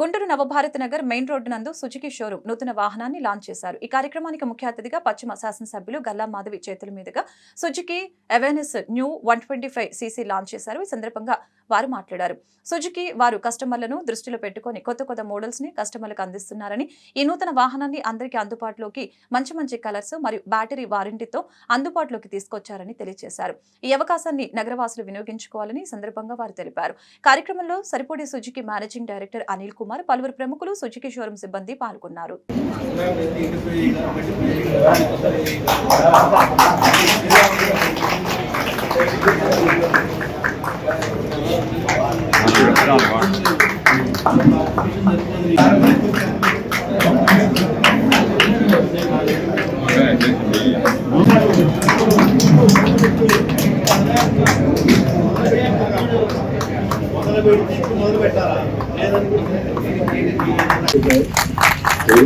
Guntur Navabharat Nagar main road నందు Suzuki showroom నూతన వాహనాన్ని లాంచ్ చేశారు. ఈ కార్యక్రమానికి ముఖ్య అతిథిగా పశ్చిమ శాసనసభ్యులు గల్లా మాధవి చేతుల మీదుగా Suzuki Avenis new one twenty five CC launch చేశారు. ఈ సందర్భంగా వారు మాట్లాడారు. సుజుకి వారు కస్టమర్లను దృష్టిలో పెట్టుకొని కొత్త కొత్త మోడల్స్ని కస్టమర్లకు అందిస్తున్నారని ఈ నూతన వాహనాన్ని అందరికీ అందుబాటులోకి మంచి మంచి కలర్స్ మరియు బ్యాటరీ వారంటీతో అందుబాటులోకి తీసుకొచ్చారని తెలియజేశారు. ఈ అవకాశాన్ని నగరవాసులు వినియోగించుకోవాలని సందర్భంగా వారు తెలిపారు. కార్యక్రమంలో సరిపొడి Suzuki managing director Anil Kumar పలువురు ప్రముఖులు సుజుకి షోరూం సిబ్బంది పాల్గొన్నారు. మొదలు যায় এই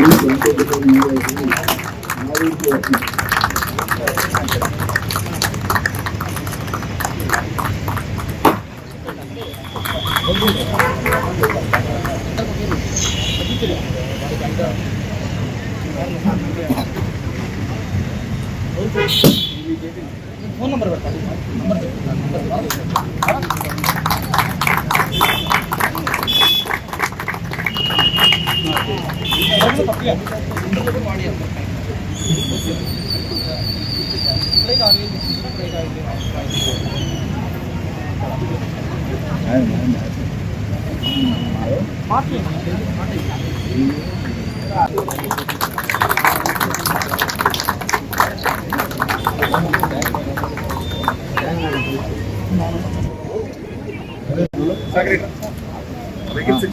ಫೋನ್ ನಂಬರ್ ಬರ್ತಾ ನಂಬರ್ ನಂಬರ್ ఫోన్ నంబర్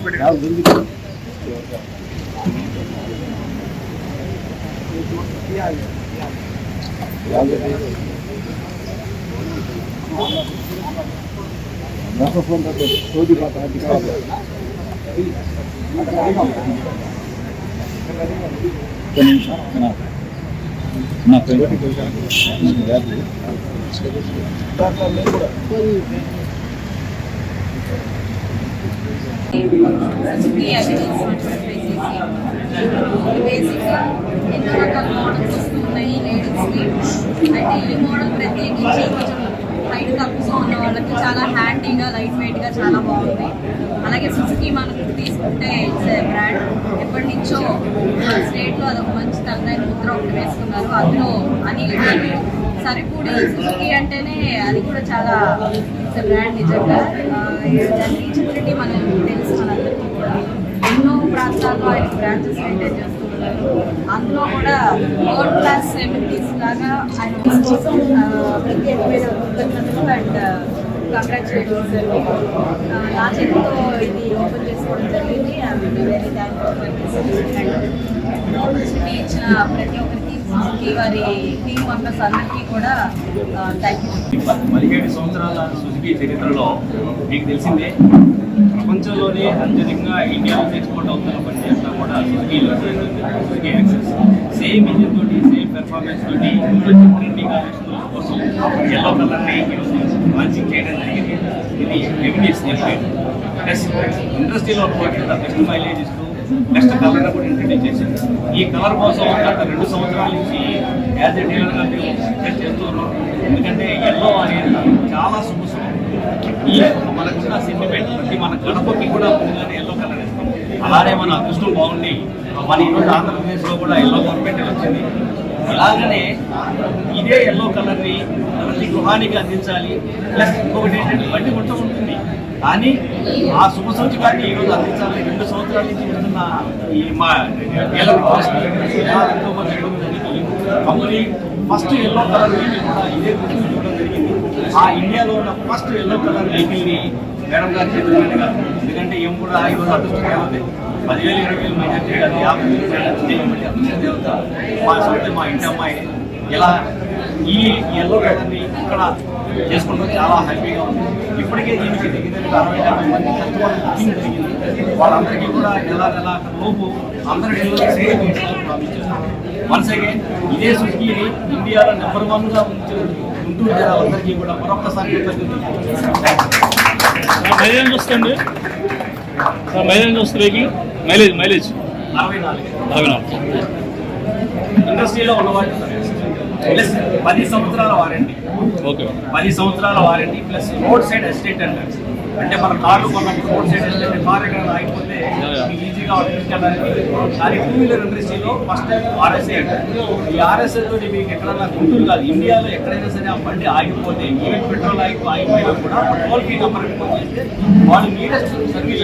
పెట్టాలి నా పేరు బేసిక్గా ఎన్నో అంటే ప్రత్యేకించి కొంచెం హైట్ తక్కువగా ఉన్న వాళ్ళకి చాలా హ్యాండీగా లైట్ వెయిట్గా చాలా బాగుంది. అలాగే సుజుకి మనకు తీసుకుంటే ఇట్స్ బ్రాండ్ ఎప్పటి నుంచో స్టేట్లో అదొక మంచి తలదైన ముద్ర ఒకటి వేసుకున్నారు. అందులో అనిల్ గారు సరిపూడి సుజుకి అంటేనే అది కూడా చాలా ఇట్స్ బ్రాండ్ నిజంగా. దాని రీచబిలిటీ మనం తెలుసు మనందరికీ కూడా. ఎన్నో ప్రాంతాల్లో ఆయన బ్రాంచెస్ మెయింటైన్ చేస్తున్నారు. అందులో కూడా వరల్డ్ క్లాస్ ఆయన కోసం ప్రత్యేకమైన కృతజ్ఞతలు అండ్ కంగ్రాచులేషన్స్ నా చేతితో ఇది ఓపెన్ చేసుకోవడం జరిగింది. వెరీ థ్యాంక్ఫుల్ అండ్ ఇచ్చిన ప్రతి ఒక్కరికి సుజుకి వారి టీం మెంబర్స్ అందరికీ కూడా థ్యాంక్ యూ పదిహేడు సంవత్సరాల సుజుకి చరిత్రలో మీకు తెలిసిందే ప్రపంచంలోనే అత్యధికంగా ఇండియాలో ఎక్స్పోర్ట్ అవుతున్న బండి అంతా కూడా సుజుకీలో సుజుకి యాక్సెస్ సేమ్ ఇంజిన్ తోటి సేమ్ పెర్ఫార్మెన్స్ తోటి కోసం ఎల్లో కలర్ని లాంచింగ్ చేయడం జరిగింది ఇది ఎవిడెన్స్ ప్లస్ ఇండస్ట్రీలో కూడా బెస్ట్ మైలేజ్ ఇస్తూ నెక్స్ట్ కలర్ కూడా ఇంట్రడ్యూస్ చేశారు. ఈ కలర్ కోసం గత రెండు సంవత్సరాల నుంచి యాజ్ ఎ డీలర్గా మేము చేస్తున్నాం ఎందుకంటే ఎల్లో అనేది చాలా శుభసం ఈ మనకున్న సెంటిమెంట్ ప్రతి మన గడపకి కూడా ముందుగానే ఎల్లో కలర్ ఇస్తాం అలానే మన అదృష్టం బాగుండి మన ఈరోజు ఆంధ్రప్రదేశ్లో కూడా ఎల్లో గవర్నమెంట్ వచ్చింది అలాగనే ఇదే ఎల్లో కలర్ని ప్రతి గృహానికి అందించాలి. ప్లస్ ఇంకొకటి ఏంటంటే బండి ఉంటూ ఉంటుంది. కానీ ఆ శుభ సూచకాన్ని ఈరోజు అందించాలని రెండు సంవత్సరాల నుంచి వెళ్తున్న ఈ మా dealer company first yellow colour vehicle కూడా ఇదే గుర్తు చూడడం జరిగింది. ఆ ఇండియాలో ఉన్న ఫస్ట్ ఎల్లో కలర్ వెహికల్ని మేడం గారు చేతులు ఎందుకంటే ఏం కూడా ఈరోజు అదృష్టం ఏమంది? పదివేలు ఇరవై వేలు మెజార్టీ కాదు యాభై వేలు మెజార్టీ చేయబట్టి దేవత మా సొంత మా ఇంటి అమ్మాయి ఇలా ఈ ఎల్లో కలర్ని ఇక్కడ చేసుకుంటాం చాలా హ్యాపీగా ఉంది. ఇప్పటికే దీనికి దగ్గర దగ్గర అరవై డెబ్బై మంది కస్టమర్ బుకింగ్ జరిగింది. వాళ్ళందరికీ కూడా నెల నెల లోపు అందరికీ సేమ్ వన్స్ అగైన్ ఇదే సుజుకీని ఇండియాలో నెంబర్ వన్గా ఉంచు గుంటూరు జిల్లా అందరికీ కూడా మరొకసారి కృతజ్ఞతలు. మైలేజ్ వస్తుంది వెహికల్ మైలేజ్ మైలేజ్ అరవై నాలుగు. ఇండస్ట్రీలో ఉన్నవాళ్ళు. పది సంవత్సరాల వారంటీ పది సంవత్సరాల warranty plus road side assistant అంటారు అంటే మన కార్లు కొన్నప్పుడు రోడ్ సైడ్ అసిస్టెంట్ కార్ ఎక్కడ ఆగిపోతే ఈజీగా కానీ టూ వీలర్ ఇండస్ట్రీలో ఫస్ట్ టైం ఆర్ఎస్ఐ అంటారు ఈ ఆర్ఎస్ఐ తోటి మీకు ఎక్కడన్నా గుంటూరు కాదు. ఇండియాలో ఎక్కడైనా సరే ఆ బండి ఆగిపోతే ఈవెన్ పెట్రోల్ ఆగి ఆగిపోయినా కూడా టోల్ ఫ్రీ నెంబర్ ఫోన్ చేస్తే వాళ్ళు నీడెస్ట్ సర్వీస్